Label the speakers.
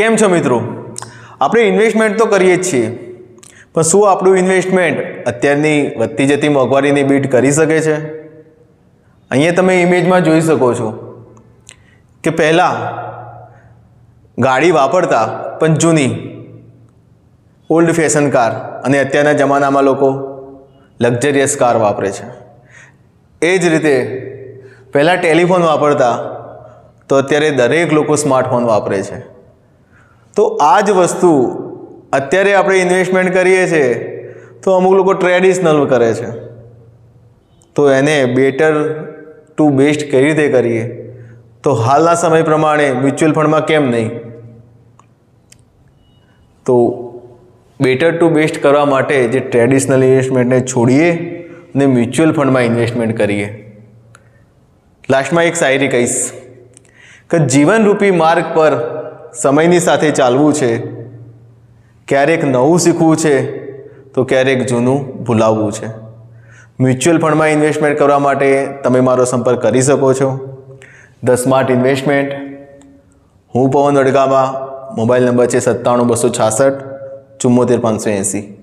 Speaker 1: કેમ છો મિત્રો? આપણે ઇન્વેસ્ટમેન્ટ તો કરીએ જ છીએ. પણ શું આપણું ઇન્વેસ્ટમેન્ટ અત્યારની વધતી જતી મોંઘવારીની બીટ કરી શકે છે? અહીંયા તમે ઇમેજમાં જોઈ શકો છો કે પહેલાં ગાડી વાપરતા પણ જૂની. ઓલ્ડ ફેશન કાર અને અત્યારના જમાનામાં લોકો લક્ઝરિયસ કાર વાપરે છે. એ જ રીતે પહેલાં ટેલિફોન વાપરતા તો અત્યારે દરેક લોકો સ્માર્ટફોન વાપરે છે. તો આ જ વસ્તુ અત્યારે આપણે ઇન્વેસ્ટમેન્ટ કરીએ છીએ, તો અમુક લોકો ટ્રેડિશનલ કરે છે. તો એને બેટર ટુ બેસ્ટ કઈ રીતે કરીએ? તો હાલના સમય પ્રમાણે મ્યુચ્યુઅલ ફંડમાં કેમ નહીં? તો બેટર ટુ બેસ્ટ કરવા માટે જે ટ્રેડિશનલ ઇન્વેસ્ટમેન્ટને છોડીએ અને મ્યુચ્યુઅલ ફંડમાં ઇન્વેસ્ટમેન્ટ કરીએ. લાસ્ટમાં એક શાયરી કહીશ કે જીવનરૂપી માર્ગ પર સમયની સાથે ચાલવું છે, ક્યારેક નવું શીખવું છે, તો ક્યારેક જૂનું ભૂલાવવું છે. મ્યુચ્યુઅલ ફંડમાં ઇન્વેસ્ટમેન્ટ કરવા માટે તમે મારો સંપર્ક કરી શકો છો. The smart investment. હું પવન વડગામા. મોબાઈલ નંબર છે સત્તાણું બસો છાસઠ ચુમ્મોતેર પાંચસો એંસી.